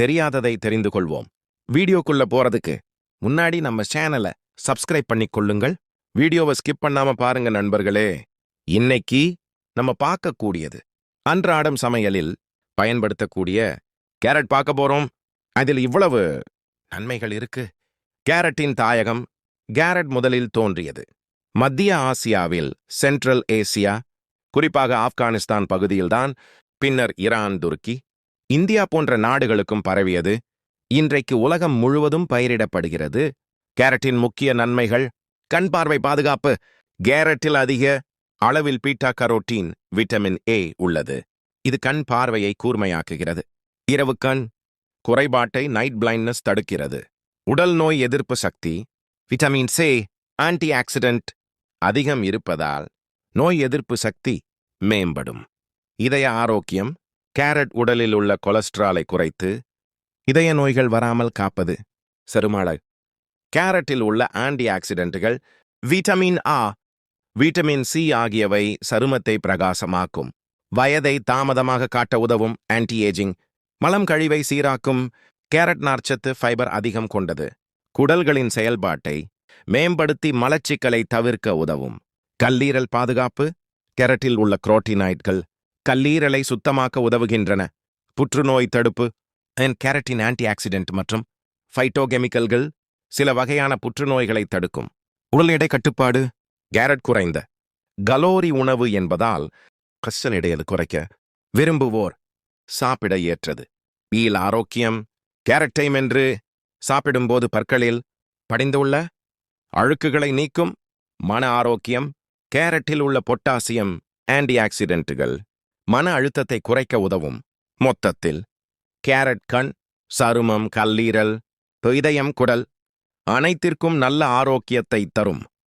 தெரியாததை தெரிந்து கொள்வோம் வீடியோக்குள்ள போறதுக்கு முன்னாடி நம்ம சேனலை சப்ஸ்கிரைப் பண்ணி கொள்ளுங்கள். வீடியோவை ஸ்கிப் பண்ணாம பாருங்க நண்பர்களே. இன்னைக்கு நம்ம பார்க்கக்கூடியது அன்றாடம் சமையலில் பயன்படுத்தக்கூடிய கேரட் பார்க்க போறோம். அதில் இவ்வளவு நன்மைகள் இருக்கு. கேரட்டின் தாயகம் கேரட் முதலில் தோன்றியது. மத்திய ஆசியாவில் சென்ட்ரல் ஏசியா குறிப்பாக ஆப்கானிஸ்தான் பகுதியில்தான் பின்னர் ஈரான் துருக்கி இந்தியா போன்ற நாடுகளுக்கும் பரவியது. இன்றைக்கு உலகம் முழுவதும் பயிரிடப்படுகிறது. கேரட்டின் முக்கிய நன்மைகள் கண் பார்வை பாதுகாப்பு கேரட்டில் அதிக அளவில் பீட்டா கரோட்டீன் விட்டமின் ஏ உள்ளது. இது கண் பார்வையை கூர்மையாக்குகிறது. இரவு கண் குறைபாட்டை நைட் பிளைண்ட்னஸ் தடுக்கிறது. உடல் நோய் எதிர்ப்பு சக்தி விட்டமின் சே ஆன்டி ஆக்சிடென்ட் அதிகம் இருப்பதால் நோய் எதிர்ப்பு சக்தி மேம்படும். இதய ஆரோக்கியம் கேரட் உடலில் உள்ள கொலஸ்ட்ராலை குறைத்து இதய நோய்கள் வராமல் காப்பது. செருமாள. கேரட்டில் உள்ள ஆன்டி ஆக்சிடென்ட்டுகள் விட்டமின் ஆ விட்டமின் சி ஆகியவை சருமத்தை பிரகாசமாக்கும். வயதை தாமதமாக காட்ட உதவும் ஆன்டி ஏஜிங் மலம் கழிவை சீராக்கும் கேரட் நார்ச்சத்து ஃபைபர் அதிகம் கொண்டது. குடல்களின் செயல்பாட்டை மேம்படுத்தி மலச்சிக்கலை தவிர்க்க உதவும். கல்லீரல் பாதுகாப்பு கேரட்டில் உள்ள குரோட்டினாய்ட்கள் கல்லீரலை சுத்தமாக்க உதவுகின்றன. புற்றுநோய் தடுப்பு அண்ட் கேரட்டின் ஆன்டி ஆக்சிடென்ட் மற்றும் ஃபைட்டோகெமிக்கல்கள் சில வகையான புற்றுநோய்களை தடுக்கும். உடல் எடை கட்டுப்பாடு கேரட் குறைந்த. கலோரி உணவு என்பதால் கசல் எடையது குறைக்க விரும்புவோர் சாப்பிட ஏற்றது. பீல் ஆரோக்கியம் கேரட் டைம் என்று சாப்பிடும்போது பற்களில் படிந்துள்ள அழுக்குகளை நீக்கும் மன ஆரோக்கியம் கேரட்டில் உள்ள பொட்டாசியம் ஆன்டி ஆக்சிடென்ட்டுகள் மன அழுத்தத்தை குறைக்க உதவும். மொத்தத்தில் கேரட் கண் சருமம் கல்லீரல் இதயம் குடல் அனைத்திற்கும் நல்ல ஆரோக்கியத்தை தரும்.